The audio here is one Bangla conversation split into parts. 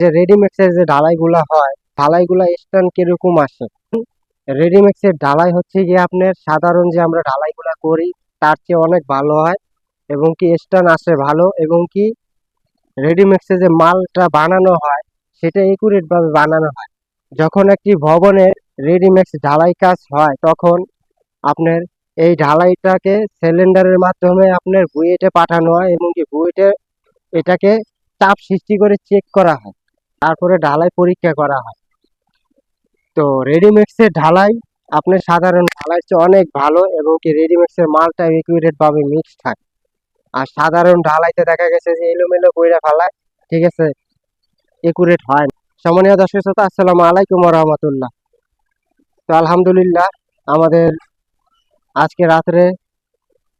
যে রেডিমেক্সের যে ঢালাইগুলা হয়, ঢালাইগুলা স্ট্যান্ড কীরকম আসে? রেডিমেক্সের ঢালাই হচ্ছে গিয়ে আপনার সাধারণ যে আমরা ঢালাইগুলা করি, তার চেয়ে অনেক ভালো হয় এবং কি স্ট্যান্ড আসে ভালো এবং কি রেডিমেক্সে যে মালটা বানানো হয়, সেটা একুরেট ভাবে বানানো হয়। যখন একটি ভবনের রেডিমেক্স ঢালাই কাজ হয়, তখন আপনার এই ঢালাইটাকে সিলিন্ডারের মাধ্যমে আপনার বুয়েটে পাঠানো হয় এবং কি বুয়েটে এটাকে চাপ সৃষ্টি করে চেক করা হয়। তারপরে ঢালাই পরীক্ষা করা হয়। তো রেডিমেক্সের ঢালাই আপনার সাধারণ ঢালাই চেয়ে অনেক ভালো এবং কি রেডিমেক্সের মালটা একুরেট ভাবে মিক্স থাকে। আর সাধারণ ঢালাইতে দেখা গেছে যে এলোমেলো কইরা ফেলায়, ঠিক আছে? একুরেট হয় না। সম্মানীয় দর্শক শ্রোতা, আসসালামু আলাইকুম রহমতুল্লাহ। তো আলহামদুলিল্লাহ আমাদের আজকে রাত্রে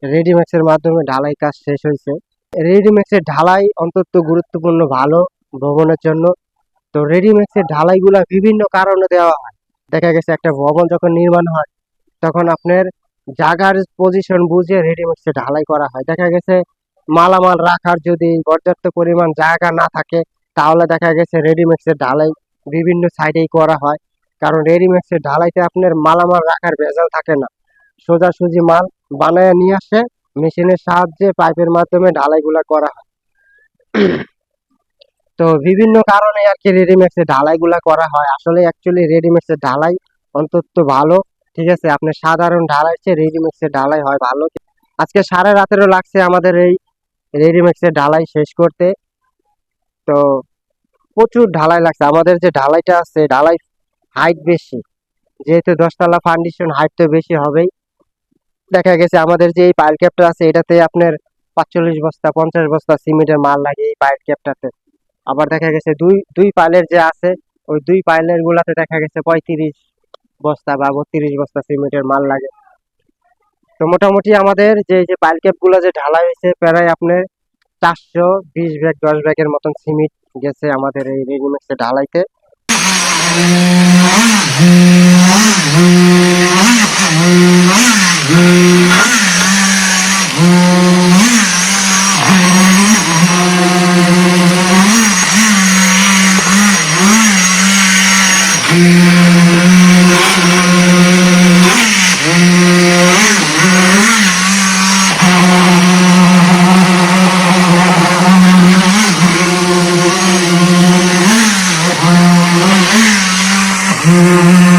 রেডিমেক্সের মাধ্যমে ঢালাই কাজ শেষ হয়েছে। রেডিমেক্সের ঢালাই অন্তত গুরুত্বপূর্ণ, ভালো ভবনের জন্য। তো রেডিমেক্সের ঢালাইগুলা বিভিন্ন কারণে দেওয়া হয়। দেখা গেছে একটা ভবন যখন নির্মাণ হয়, তখন আপনার জায়গার পজিশন বুঝে রেডিমেক্সে ঢালাই করা হয়। দেখা গেছে মালামাল রাখার যদি পর্যাপ্ত পরিমাণ জায়গা না থাকে, তাহলে দেখা গেছে রেডিমেক্সের ঢালাই বিভিন্ন সাইডেই করা হয়। কারণ রেডিমেক্সের ঢালাইতে আপনার মালামাল রাখার ভেজাল থাকে না। সোজাসুজি মাল বানায় নিয়ে আসে, মেশিনের সাহায্যে পাইপের মাধ্যমে ঢালাইগুলা করা হয়। তো বিভিন্ন কারণে আর কি রেডিমেক্সের ঢালাইগুলা করা হয়। আসলে অ্যাকচুয়ালি রেডিমেক্সের ঢালাই অন্তত ভালো, ঠিক আছে? আপনার সাধারণ ঢালাই চেয়ে রেডিমেক্সের ঢালাই হয় ভালো। আজকে সাড়ে রাতেরও লাগছে আমাদের এই রেডিমেক্সের ঢালাই শেষ করতে। তো প্রচুর ঢালাই লাগছে। আমাদের যে ঢালাইটা আছে, ঢালাই হাইট বেশি। যেহেতু দশতলা ফাউন্ডেশন হাইট তো বেশি হবেই। দেখা গেছে আমাদের যে এই পাইল ক্যাপটা আছে, এটাতে আপনার পাঁচচল্লিশ বস্তা, পঞ্চাশ বস্তা সিমেন্টের মাল লাগে এই পাইল ক্যাপটাতে আবার দেখা গেছে দুই দুই পাইলের যে আছে, ওই দুই পাইলের গুলাতে দেখা গেছে পঁয়ত্রিশ বস্তা বা বত্রিশ বস্তা সিমেন্টের মাল লাগে। তো মোটামুটি আমাদের যে যে পাইল ক্যাপগুলো যে ঢালাই হয়েছে, প্রায় আপনার চারশো বিশ ব্যাগ, দশ ব্যাগের মতন সিমেন্ট গেছে আমাদের এই রেডিমেক্সে ঢালাইতে। Mm-hmm.